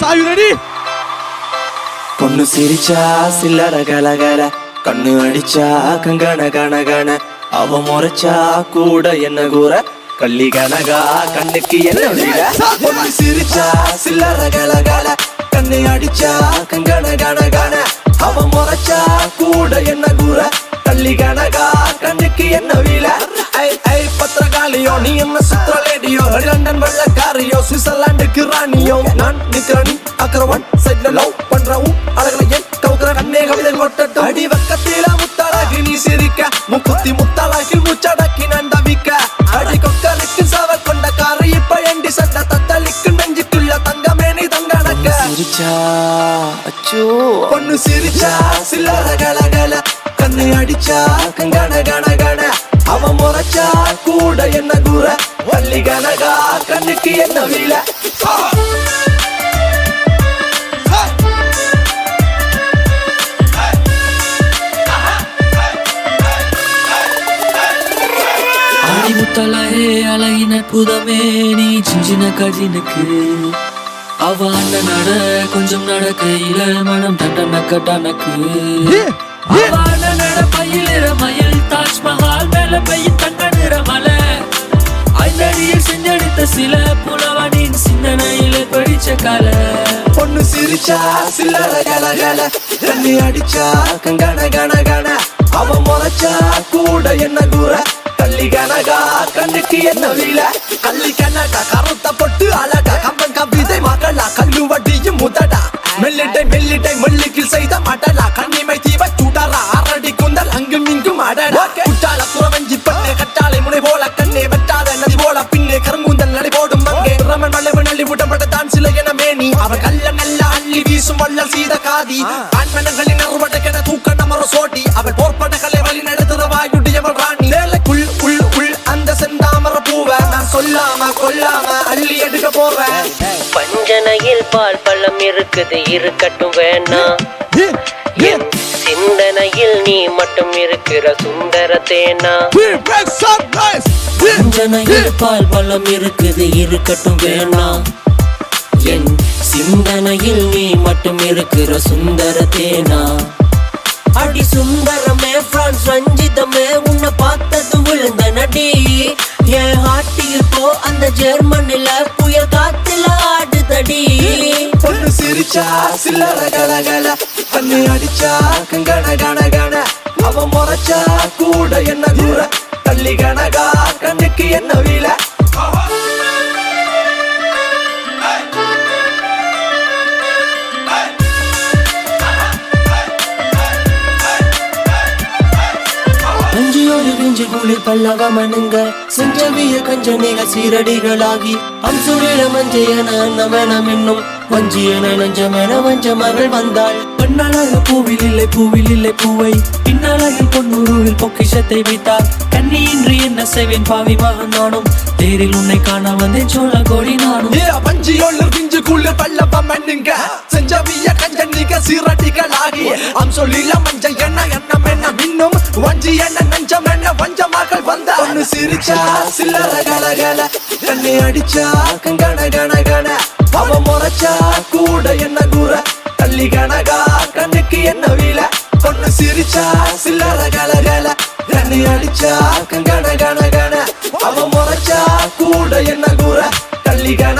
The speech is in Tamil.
guys, are you ready? பொண்ணு சிரிச்சா சில்லற கலகல. கண்ணு அடிச்சா கங்கன கன கன அவ முறைச்சா கூட என்ன கூற? கள்ளி கனகா கண்ணுக்கு என்ன பொண்ணு சிரிச்சா சில்லற கலகல. கண்ணு அடிச்சா கங்கன கன கன அவ முறைச்சா கூட என்ன கூற? கள்ளி கனகா கண்ணுக்கு என்ன சுவிட்சர்லாண்டுக்கு ராணியோ. நான் நிக்கிறனி அக்கரவன் சைட்ல லவ் பண்றவும் அழகுல என் கவுக்குற கண்ணே கவிதை கொட்டட்டும். அடி வக்கத்தில முத்தழகி நீ சிரிக்க முக்குத்தி முத்தழகில் முச்சடக்கி நண்டவிக்க அடி கொக்கலுக்கு சவ கொண்ட காரை இப்ப எண்டி சட்ட தத்தளிக்கு நெஞ்சுக்குள்ள தங்கமே நீ தங்கணக்க சிரிச்சா அச்சோ. பொண்ணு சிரிச்சா சில்லற கலகல கண்ணு அடிச்சா கங்கன கன கன அவன் முறைச்சா கூட என்ன கூற? வள்ளி கனகா கண்ணுக்கு என்ன வீல? ஆடிமுத்தலாயே அழகின புதமே நீ சின்ன கஜினுக்கு. அவ அண்ணன் நட கொஞ்சம் நடக்கையில மனம் Yeah, அவ. அண்ணன் நட பயிலிற மயில் சிரிச்சா சில்லற கலகல. தண்ணி அடிச்சா கங்கன கன கன அவன் முளைச்சா கூட என்ன கூற தள்ளி கனகா கண்ணுக்கு என்ன காதி ஆண்மனங்களின் அறுவடைக்கென தூக்க நமர சோட்டி அவள் போர்ப்படைகளை வழி நடத்துற வாயுடையவள் ராணி. வேலைக்குள் உள் உள் அந்த செந்தாமர பூவ நான் சொல்லாம கொல்லாம அள்ளி எடுக்க போறேன். பஞ்சனையில் பால் பழம் இருக்குது இருக்கட்டும் வேணாம் சிந்தனையில் நீ மட்டும் இருக்கிற சுந்தர தேனா. பால் பலம் இருக்குது இருக்கட்டும் வேணாம் என் சிந்தனையில் நீ மட்டும் இருக்கிற சுந்தர தேனா. அடி சுந்தரமே பிரான்ஸ் ரஞ்சிதமே உன்னை பார்த்தது விழுந்த நடி. என் ஹாட்டியில் போ அந்த ஜெர்மனில புயல் காத்துல ஆடுதடி. பொண்ணு சிரிச்சா சில்லற கலகல கண்ணு அடிச்சா கங்கன கன கன அவன் முறைச்சா கூட என்ன தூர தள்ளி கனகா கண்ணுக்கு என்ன வீ கஞ்சியோடு கஞ்சி பல்லவ மனுங்க செஞ்சவிய கஞ்சனிக சீரடிகளாகி அம்சுரில மஞ்சையன நவனம் என்னும் வஞ்சியன நஞ்சமென வஞ்ச மகள் வந்தாள். பெண்ணழகு பூவில் இல்லை பூவில் இல்லை பூவை. பின்னழகில் பொன்னூருவில் பொக்கிஷத்தை வைத்தார். கண்ணியின்றி என்ன செய்வேன் பாவி மகன் நானும். தேரில் உன்னை காண வந்தேன் சோழ கோடி நானும். ஏ பஞ்சியோள்ள பிஞ்சு குள்ள பல்லப்ப மண்ணுங்க செஞ்சவிய கஞ்சன்னிக சீரட்டிகள் ஆகி அம் சொல்லில மஞ்சள் என்ன என்ன என்ன மின்னும். வஞ்சி என்ன நஞ்சம் என்ன வஞ்ச மகள் வந்த. பொண்ணு சிரிச்சா சில்லற கலகல கண்ணு அடிச்சா கங்கன கன கன அவ முறைச்சா கூட என்ன குறை. தள்ளி கனகா கண்ணுக்கு என்ன வீல? பொண்ணு சிரிச்சா சில்லற கலகல. கண்ணு அடிச்சா கங்கன கன கன அவ முறைச்சா கூட என்ன கூற? தள்ளி கனகா